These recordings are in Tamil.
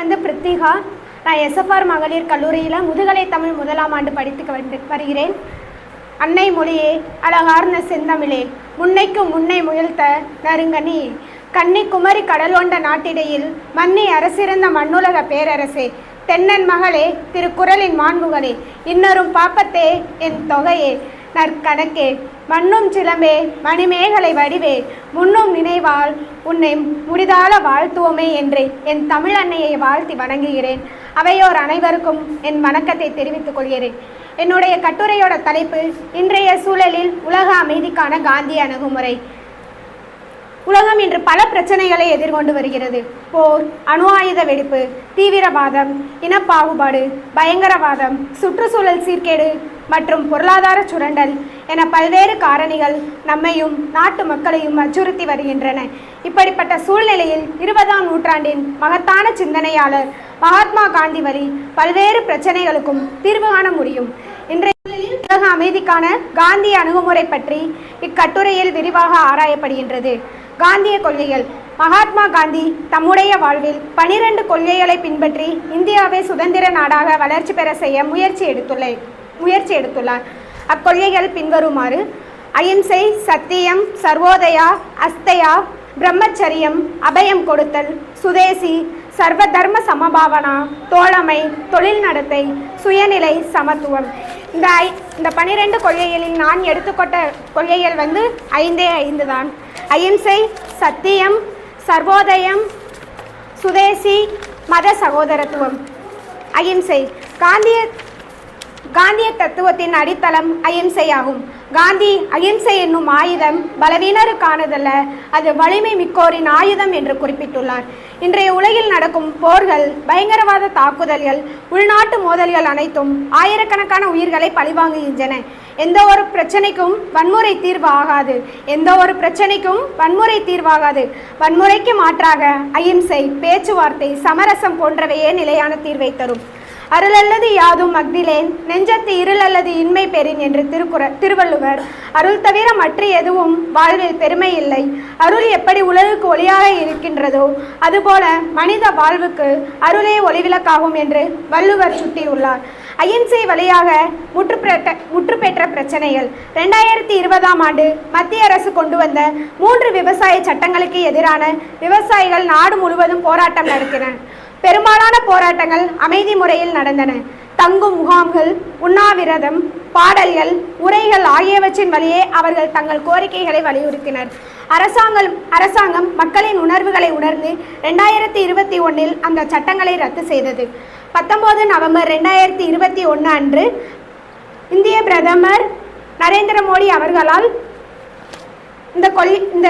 வந்து பிரித்திகா நான் எஸ்எஃப்ஆர் மகளிர் கல்லூரியில் முதுகலை தமிழ் முதலாம் ஆண்டு படித்து வந்து வருகிறேன். அன்னை மொழியே அழகார்ந்த செந்தமிழே முன்னைக்கு முன்னை முயல்த்த நறுங்கனி கன்னி குமரி கடலோண்ட நாட்டிடையில் மன்னி அரசிருந்த மண்ணுலக பேரரசே தென்னன் மகளே திருக்குறளின் மாண்புகளே இன்னொரும் பாப்பத்தே என் தொகையே. நற்கணக்கே. மண்ணும் சிலம்பே மணிமேகலை வடிவே. முன்னும் நினைவால் உன்னை முடிதால வாழ்த்துவோமே என்று. என் தமிழ் அன்னையை வாழ்த்தி வணங்குகிறேன். அவையோர் அனைவருக்கும் என் வணக்கத்தை தெரிவித்துக் கொள்கிறேன். என்னுடைய கட்டுரையோட தலைப்பு இன்றைய சூழலில் உலக அமைதிக்கான காந்தி அணுகுமுறை. உலகம் இன்று பல பிரச்சனைகளை எதிர்கொண்டு வருகிறது. போர் அணு ஆயுத வெடிப்பு தீவிரவாதம் இனப்பாகுபாடு பயங்கரவாதம் சுற்றுச்சூழல் சீர்கேடு மற்றும் பொருளாதார சுரண்டல் என பல்வேறு காரணிகள் நம்மையும் நாட்டு மக்களையும் அச்சுறுத்தி வருகின்றன. இப்படிப்பட்ட சூழ்நிலையில் இருபதாம் நூற்றாண்டின் மகத்தான சிந்தனையாளர் மகாத்மா காந்தி வழி பல்வேறு பிரச்சனைகளுக்கும் தீர்வு காண முடியும். இன்றைய உலக அமைதிக்கான காந்தி அணுகுமுறை பற்றி இக்கட்டுரையில் விரிவாக ஆராயப்படுகின்றது. காந்திய கொள்கைகள். மகாத்மா காந்தி தம்முடைய வாழ்வில் பனிரெண்டு கொள்கைகளை பின்பற்றி இந்தியாவை சுதந்திர நாடாக வளர்ச்சி பெற செய்ய முயற்சி எடுத்துள்ளேன். முயற்சி எடுத்துள்ளார். அக்கொள்கைகள் பின்வருமாறு அகிம்சை சத்தியம் சர்வோதயா அஸ்தயா பிரம்மச்சரியம் அபயம் கொடுத்தல் சுதேசி சர்வ தர்ம சமபாவனா தோழமை தொழில் நடத்தை சுயநிலை சமத்துவம். இந்த ஐ இந்த பனிரெண்டு கொள்கைகளில் நான் எடுத்துக்கொண்ட கொள்கைகள் வந்து ஐந்தே ஐந்து தான். அகிம்சை சத்தியம் சர்வோதயம் சுதேசி மத சகோதரத்துவம். அகிம்சை காந்திய காந்திய தத்துவத்தின் அடித்தளம் அகிம்சையாகும். காந்தி அகிம்சை என்னும் ஆயுதம் பலவீனருக்கானதல்ல அது வலிமை மிக்கோரின் ஆயுதம் என்று குறிப்பிட்டுள்ளார். இன்றைய உலகில் நடக்கும் போர்கள் பயங்கரவாத தாக்குதல்கள் உள்நாட்டு மோதல்கள் அனைத்தும் ஆயிரக்கணக்கான உயிர்களை பழிவாங்குகின்றன. எந்த ஒரு பிரச்சனைக்கும் வன்முறை தீர்வு ஆகாது. எந்த ஒரு பிரச்சனைக்கும் வன்முறை தீர்வாகாது வன்முறைக்கு மாற்றாக அகிம்சை பேச்சுவார்த்தை சமரசம் போன்றவையே நிலையான தீர்வை தரும். அருள் அல்லது யாதும் அக்திலேன் நெஞ்சத்து இருள் அல்லது இன்மை பெறின் என்று திருக்குற திருவள்ளுவர். அருள் தவிர மற்ற எதுவும் வாழ்வில் பெருமை இல்லை. அருள் எப்படி உலகுக்கு ஒளியாக இருக்கின்றதோ அதுபோல மனித வாழ்வுக்கு அருளே ஒளிவிளக்காகும் என்று வள்ளுவர் சுட்டியுள்ளார். அகிம்சை வழியாக முற்றுப்பெற்ற முற்றுப்பெற்ற பிரச்சனைகள். ரெண்டாயிரத்தி இருபதாம் ஆண்டு மத்திய அரசு கொண்டு வந்த மூன்று விவசாய சட்டங்களுக்கு எதிரான விவசாயிகள் நாடு முழுவதும் போராட்டம் நடத்தினர் பெரும்பாலான போராட்டங்கள் அமைதி முறையில் நடந்தன. தங்கும் முகாம்கள் உண்ணாவிரதம் பாடல்கள் உரைகள் ஆகியவற்றின் வழியே அவர்கள் தங்கள் கோரிக்கைகளை வலியுறுத்தினர். அரசாங்கம் அரசாங்கம் மக்களின் உணர்வுகளை உணர்ந்து ரெண்டாயிரத்தி இருபத்தி ஒன்றில் அந்த சட்டங்களை ரத்து செய்தது. பத்தொன்பது நவம்பர் ரெண்டாயிரத்தி இருபத்தி ஒன்று அன்று இந்திய பிரதமர் நரேந்திர மோடி அவர்களால் இந்த கொள்ளி இந்த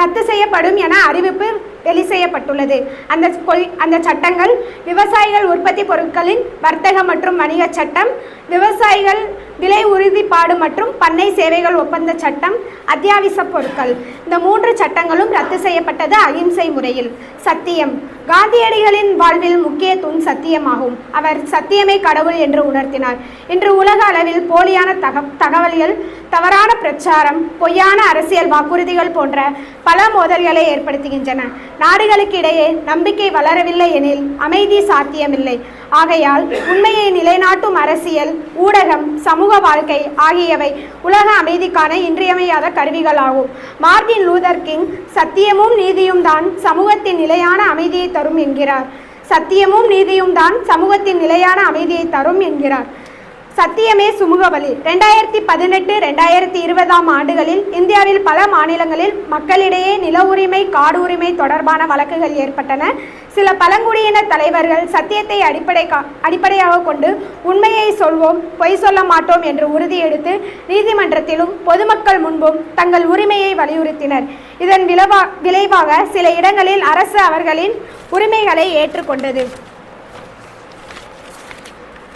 ரத்து செய்யப்படும் என அறிவிப்பு வெளி செய்யப்பட்டுள்ளது அந்த கொள் அந்த சட்டங்கள் விவசாயிகள் உற்பத்தி பொருட்களின் வர்த்தக மற்றும் வணிக சட்டம் விவசாயிகள் விலை உறுதிப்பாடு மற்றும் பண்ணை சேவைகள் ஒப்பந்த சட்டம் அத்தியாவசிய பொருட்கள். இந்த மூன்று சட்டங்களும் ரத்து செய்யப்பட்டது அகிம்சை முறையில். சத்தியம். காந்தியடிகளின் வாழ்வில் முக்கிய தூண் சத்தியமாகும். அவர் சத்தியமே கடவுள் என்று உணர்த்தினார். இன்று உலக அளவில் போலியான தக தகவல்கள் தவறான பிரச்சாரம் பொய்யான அரசியல் வாக்குறுதிகள் போன்ற பல மோதல்களை ஏற்படுத்துகின்றன. நாடுகளுக்கு இடையே நம்பிக்கை வளரவில்லை எனில் அமைதி சாத்தியமில்லை. ஆகையால் உண்மையை நிலைநாட்டும் அரசியல் ஊடகம் சமூக வாழ்க்கை ஆகியவை உலக அமைதிக்கான இன்றியமையாத கருவிகளாகும். மார்டின் லூதர் கிங் சத்தியமும் நீதியும் தான் சமூகத்தின் நிலையான அமைதியை தரும் என்கிறார். சத்தியமும் நீதியும் தான் சமூகத்தின் நிலையான அமைதியை தரும் என்கிறார். சத்தியமே சுமூக ரெண்டாயிரத்தி பதினெட்டு ரெண்டாயிரத்தி இருபதாம் ஆண்டுகளில் இந்தியாவில் பல மாநிலங்களில் மக்களிடையே நில உரிமை காடு உரிமை தொடர்பான வழக்குகள் ஏற்பட்டன. சில பழங்குடியின தலைவர்கள் சத்தியத்தை அடிப்படை கா- அடிப்படையாக கொண்டு உண்மையை சொல்வோம் பொய் சொல்ல மாட்டோம் என்று உறுதியெடுத்து நீதிமன்றத்திலும் பொதுமக்கள் முன்பும் தங்கள் உரிமையை வலியுறுத்தினர். இதன் விளைவா விளைவாக சில இடங்களில் அரசு அவர்களின் உரிமைகளை ஏற்றுக்கொண்டது.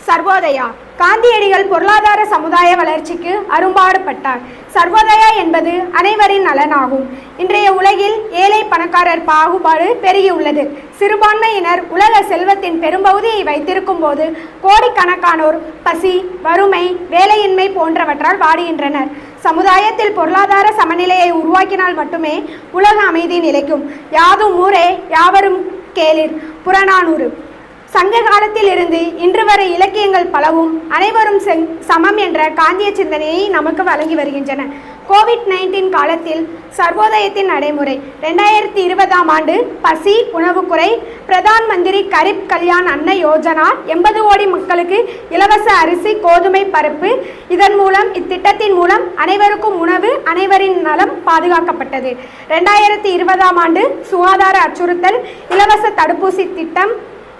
சர்வோதயா. காந்தியடிகள் பொருளாதார சமுதாய வளர்ச்சிக்கு அரும்பாடுபட்டார். சர்வோதயா என்பது அனைவரின் நலனாகும். இன்றைய உலகில் ஏழை பணக்காரர் பாகுபாடு பெருகியுள்ளது. சிறுபான்மையினர் உலக செல்வத்தின் பெரும்பகுதியை வைத்திருக்கும் போது கோடிக்கணக்கானோர் பசி வறுமை வேலையின்மை போன்றவற்றால் வாடுகின்றனர். சமுதாயத்தில் பொருளாதார சமநிலையை உருவாக்கினால் மட்டுமே உலக அமைதி நிலைக்கும். யாதும் ஊரே யாவரும் கேளிர். புறநானூறு. சங்க காலத்தில் இருந்து இன்று வரை இலக்கியங்கள் பலவும் அனைவரும் சமம் என்ற காந்திய சிந்தனையை நமக்கு வழங்கி வருகின்றன. கோவிட் நைன்டீன் காலத்தில் சர்வோதயத்தின் நடைமுறை. ரெண்டாயிரத்தி இருபதாம் ஆண்டு பசி உணவு குறை பிரதான் மந்திரி கரிப் கல்யாண் அன்ன யோஜனா எண்பது கோடி மக்களுக்கு இலவச அரிசி கோதுமை பருப்பு. இதன் மூலம் இத்திட்டத்தின் மூலம் அனைவருக்கும் உணவு அனைவரின் நலம் பாதுகாக்கப்பட்டது. ரெண்டாயிரத்தி இருபதாம் ஆண்டு சுகாதார அச்சுறுத்தல் இலவச தடுப்பூசி திட்டம்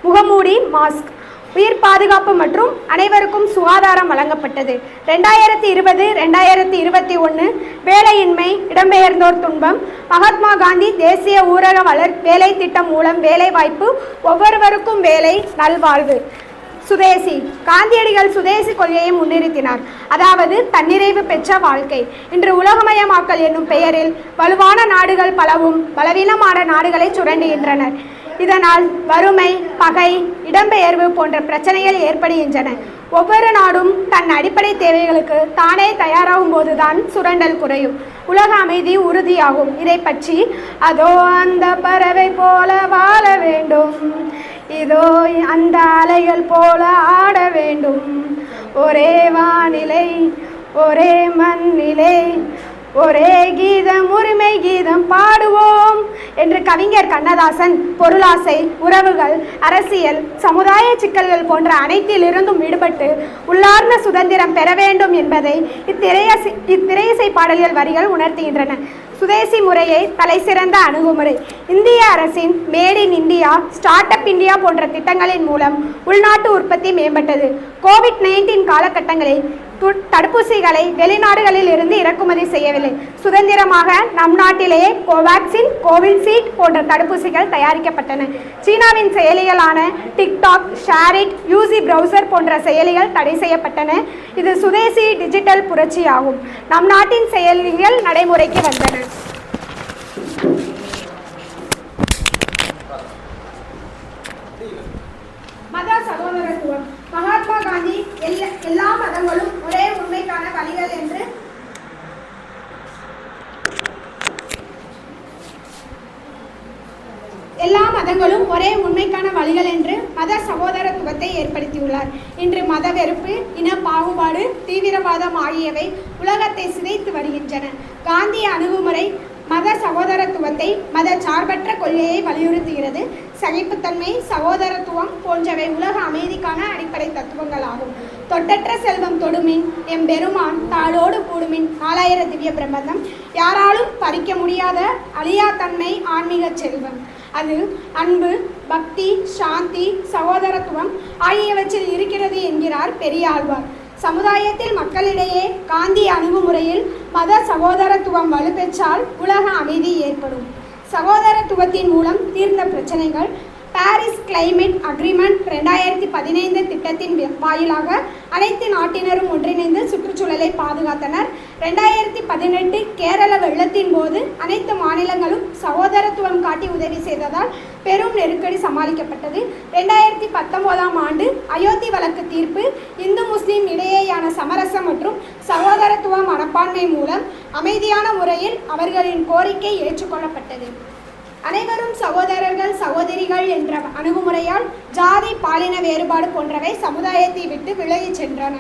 முகமூடி மாஸ்க். உயிர் பாதுகாப்பு மற்றும் அனைவருக்கும் சுகாதாரம் வழங்கப்பட்டது. ரெண்டாயிரத்தி இருபது ரெண்டாயிரத்தி இருபத்தி ஒன்று வேலையின்மை இடம்பெயர்ந்தோர் துன்பம் மகாத்மா காந்தி தேசிய ஊரக வளர் வேலை திட்டம் மூலம் வேலை வாய்ப்பு ஒவ்வொருவருக்கும் வேலை நல்வாழ்வு. சுதேசி. காந்தியடிகள் சுதேசி கொள்கையை முன்னிறுத்தினார். அதாவது தன்னிறைவு பெற்ற வாழ்க்கை. இன்று உலகமயமாக்கல் என்னும் பெயரில் வலுவான நாடுகள் பலவும் பலவீனமான நாடுகளை சுரண்டுகின்றனர். இதனால் வறுமை பகை இடம்பெயர்வு போன்ற பிரச்சனைகள் ஏற்படுகின்றன. ஒவ்வொரு நாடும் தன் அடிப்படை தேவைகளுக்கு தானே தயாராகும் போதுதான் சுரண்டல் குறையும். உலக அமைதி உறுதியாகும். இதை பற்றி அதோ அந்த பறவை போல வாழ வேண்டும். இதோ அந்த அலைகள் போல ஆட வேண்டும். ஒரே வானிலை ஒரே மண்ணிலை ஒரே கீதம் உரிமை கீதம் பாடுவோம் என்று கவிஞர் கண்ணதாசன் பொருளாசை உறவுகள் அரசியல் சமுதாய சிக்கல்கள் போன்ற அனைத்திலிருந்தும் விடுபட்டு உள்ளார்ந்த சுதந்திரம் பெற வேண்டும் என்பதை இத்திரையசை இத்திரையிசை பாடல்கள் வரிகள் உணர்த்துகின்றன. சுதேசி முறையை தலைசிறந்த அணுகுமுறை. இந்திய அரசின் made in India start up India போன்ற திட்டங்களின் மூலம் உள்நாட்டு உற்பத்தி மேம்பட்டது. கோவிட் நைன்டீன் காலகட்டங்களில் தடுப்பூசிகளை வெளிநாடுகளில் இருந்து இறக்குமதி செய்யவில்லை. சுதந்திரமாக நம் நாட்டிலேயே கோவேக்சின் கோவில்சீல்ட் போன்ற தடுப்பூசிகள் தயாரிக்கப்பட்டன. சீனாவின் செயலிகளான டிக்டாக் ஷேரிட் யூசி ப்ரௌசர் போன்ற செயலிகள் தடை செய்யப்பட்டன. இது சுதேசி டிஜிட்டல் புரட்சியாகும். நம் நாட்டின் செயலிகள் நடைமுறைக்கு வந்தன மத சகோதரத்துவம் மகாத்மா காந்தி எல்லா மதங்களும் ஒரே உண்மைக்கான வழிகள் என்று. எல்லா மதங்களும் ஒரே உண்மைக்கான வழிகள் என்று மத சகோதரத்துவத்தை ஏற்படுத்தியுள்ளார். இன்று மத வெறுப்பு இன பாகுபாடு தீவிரவாதம் ஆகியவை உலகத்தை சிதைத்து வருகின்றன. காந்திய அணுகுமுறை மத சகோதரத்துவத்தை மத சார்பற்ற கொள்கையை வலியுறுத்துகிறது. சகிப்புத்தன்மை சகோதரத்துவம் போன்றவை உலக அமைதிக்கான அடிப்படை தத்துவங்கள் ஆகும் தொட்டற்ற செல்வம் தொடுமின் எம் பெருமான் தாளோடு கூடுமின் நாலாயிர திவ்ய பிரபந்தம். யாராலும் பறிக்க முடியாத அழியா தன்மை ஆன்மீக செல்வம். அது அன்பு பக்தி சாந்தி சகோதரத்துவம் ஆகியவற்றில் இருக்கிறது என்கிறார் பெரியாழ்வார். சமுதாயத்தில் மக்களிடையே காந்தி அணுகுமுறையில் மத சகோதரத்துவம் வலுப்பெற்றால் உலக அமைதி ஏற்படும். சகோதர சகோதரத்துவத்தின் மூலம் தீர்ந்த பிரச்சனைகள் பாரிஸ் கிளைமேட் அக்ரிமெண்ட் ரெண்டாயிரத்தி பதினைந்து திட்டத்தின் வாயிலாக அனைத்து நாட்டினரும் ஒன்றிணைந்து சுற்றுச்சூழலை பாதுகாத்தனர். ரெண்டாயிரத்தி பதினெட்டு கேரள வெள்ளத்தின் போது அனைத்து மாநிலங்களும் சகோதரத்துவம் காட்டி உதவி செய்ததால் பெரும் நெருக்கடி சமாளிக்கப்பட்டது. ரெண்டாயிரத்தி பத்தொன்பதாம் ஆண்டு அயோத்தி வழக்கு தீர்ப்பு இந்து முஸ்லீம் இடையேயான சமரசம் மற்றும் சகோதரத்துவ மனப்பான்மை மூலம் அமைதியான முறையில் அவர்களின் கோரிக்கை ஏற்றுக்கொள்ளப்பட்டது. அனைவரும் சகோதரர்கள் சகோதரிகள் என்ற அணுகுமுறையால் ஜாதி பாலின வேறுபாடு போன்றவை சமுதாயத்தை விட்டு விலகிச் சென்றன.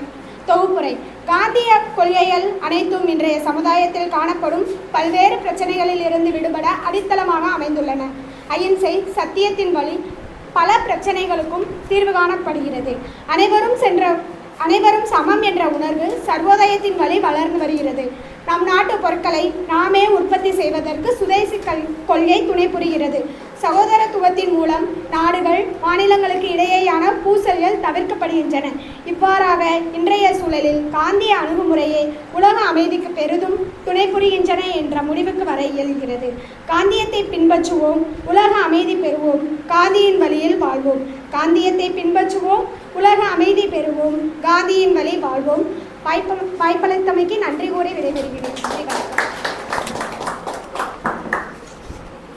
தொகுப்புரை. காந்திய கொள்கைகள் அனைத்தும் இன்றைய சமுதாயத்தில் காணப்படும் பல்வேறு பிரச்சனைகளில் இருந்து விடுபட அடித்தளமாக அமைந்துள்ளன. அகிம்சை சத்தியத்தின் வழி பல பிரச்சனைகளுக்கும் தீர்வு காணப்படுகிறது. அனைவரும் சென்ற அனைவரும் சமம் என்ற உணர்வு சர்வோதயத்தின் வழி வளர்ந்து வருகிறது. நம் நாட்டு பொருட்களை நாமே உற்பத்தி செய்வதற்கு சுதேசி கல் கொள்கை துணை புரிகிறது. சகோதரத்துவத்தின் மூலம் நாடுகள் மாநிலங்களுக்கு இடையேயான பூசல்கள் தவிர்க்கப்படுகின்றன. இவ்வாறாக இன்றைய சூழலில் காந்திய அணுகுமுறையே உலக அமைதிக்கு பெரிதும் துணை புரிகின்றன என்ற முடிவுக்கு வர இயல்கிறது. காந்தியத்தை பின்பற்றுவோம் உலக அமைதி பெறுவோம் காந்தியின் வழியில் வாழ்வோம். காந்தியத்தை பின்பற்றுவோம் உலக அமைதி பெறுவோம் காந்தியின் வழி வாழ்வோம். வாய்ப்பு வாய்ப்பளித்தமைக்கு நன்றி கூறி விடைபெறுகிறேன். நன்றி வணக்கம்.